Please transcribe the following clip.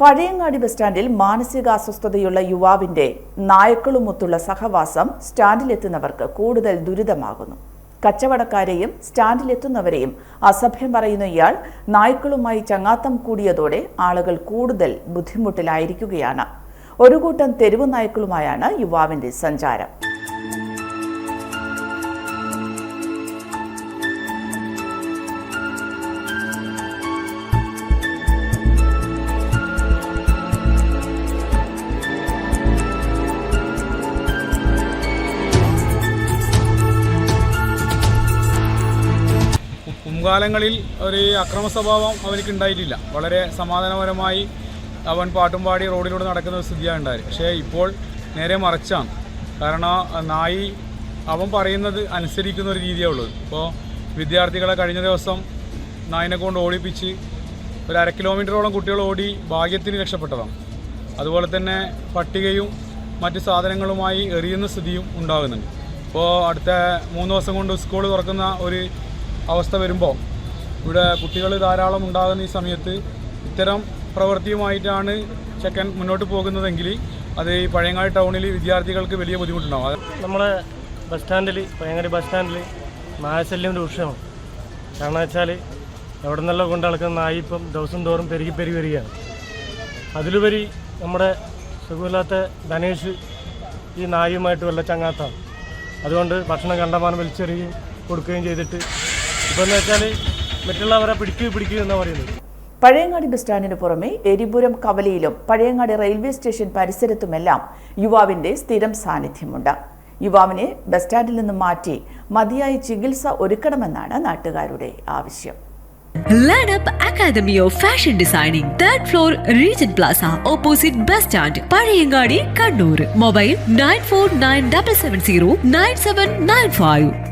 Pazhayangadi bus സ്റ്റാൻഡിൽ മാനസികാസ്വസ്ഥതയുള്ള യുവാവിന്റെ നായക്കളുമൊത്തുള്ള സഹവാസം സ്റ്റാൻഡിലെത്തുന്നവർക്ക് കൂടുതൽ ദുരിതമാകുന്നു. കച്ചവടക്കാരെയും സ്റ്റാൻഡിലെത്തുന്നവരെയും അസഭ്യം പറയുന്ന ഇയാൾ നായ്ക്കളുമായി ചങ്ങാത്തം കൂടിയതോടെ ആളുകൾ കൂടുതൽ ബുദ്ധിമുട്ടിലായിരിക്കുകയാണ്. ഒരു കൂട്ടം തെരുവു നായ്ക്കളുമായാണ് യുവാവിന്റെ സഞ്ചാരം. മുൻകാലങ്ങളിൽ ഒരു അക്രമ സ്വഭാവം അവർക്ക് ഉണ്ടായിട്ടില്ല. വളരെ സമാധാനപരമായി അവൻ പാട്ടും പാടി റോഡിലൂടെ നടക്കുന്ന ഒരു സ്ഥിതിയാണ് ഉണ്ടായത്. പക്ഷേ ഇപ്പോൾ നേരെ മറിച്ചാണ്. കാരണം നായി അവൻ പറയുന്നത് അനുസരിക്കുന്ന ഒരു രീതിയാണ് ഉള്ളത്. ഇപ്പോൾ വിദ്യാർത്ഥികളെ കഴിഞ്ഞ ദിവസം നായിനെ കൊണ്ട് ഓടിപ്പിച്ച് ഒരു അര കിലോമീറ്ററോളം കുട്ടികൾ ഓടി ഭാഗ്യത്തിന് രക്ഷപ്പെട്ടതാണ്. അതുപോലെ തന്നെ പട്ടികയും മറ്റ് സാധനങ്ങളുമായി എറിയുന്ന സ്ഥിതിയും ഉണ്ടാകുന്നുണ്ട്. ഇപ്പോൾ അടുത്ത മൂന്ന് ദിവസം കൊണ്ട് സ്കൂൾ തുറക്കുന്ന ഒരു അവസ്ഥ വരുമ്പോൾ ഇവിടെ കുട്ടികൾ ധാരാളം ഉണ്ടാകുന്ന ഈ സമയത്ത് ഇത്തരം പ്രവൃത്തിയുമായിട്ടാണ് ചെക്കൻ മുന്നോട്ട് പോകുന്നതെങ്കിൽ അത് ഈ പഴയങ്ങാടി ടൗണിൽ വിദ്യാർത്ഥികൾക്ക് വലിയ ബുദ്ധിമുട്ടുണ്ടാവും. നമ്മളെ ബസ് സ്റ്റാൻഡിൽ പഴയങ്ങാടി ബസ് സ്റ്റാൻഡിൽ നായശല്യം രൂക്ഷമാണ്. കാരണം വെച്ചാൽ എവിടെ നിന്നെല്ലാം കൊണ്ട് നടക്കുന്ന നായി ഇപ്പം ദിവസം തോറും പെരുകി പെരുകി വരികയാണ്. അതിലുപരി നമ്മുടെ സുഖമില്ലാത്ത ധനേഷ് ഈ നായുമായിട്ട് വല്ല ചങ്ങാത്താണ് അതുകൊണ്ട് ഭക്ഷണം കണ്ടമാനം വലിച്ചെറിയുകയും കൊടുക്കുകയും ചെയ്തിട്ട് എന്ന് വെച്ചാൽ മറ്റുള്ളവരെ പിടിക്കുക പിടിക്കുക എന്നാണ് പറയുന്നത് പഴയങ്ങാടി ബസ് സ്റ്റാൻഡിന് പുറമെ എരിപുരം കവലയിലും പഴയങ്ങാടി റെയിൽവേ സ്റ്റേഷൻ പരിസരത്തുമെല്ലാം യുവാവിന്റെ സ്ഥിരം സാന്നിധ്യമുണ്ട് യുവാവിനെ ബസ് സ്റ്റാൻഡിൽ നിന്ന് മാറ്റി മതിയായ ചികിത്സ ഒരുക്കണമെന്നാണ് നാട്ടുകാരുടെ ആവശ്യം Learn Up Academy of Fashion Designing, third floor, Regent Plaza, opposite bus stand, Parayangadi, Kannur. Mobile 949770 9795.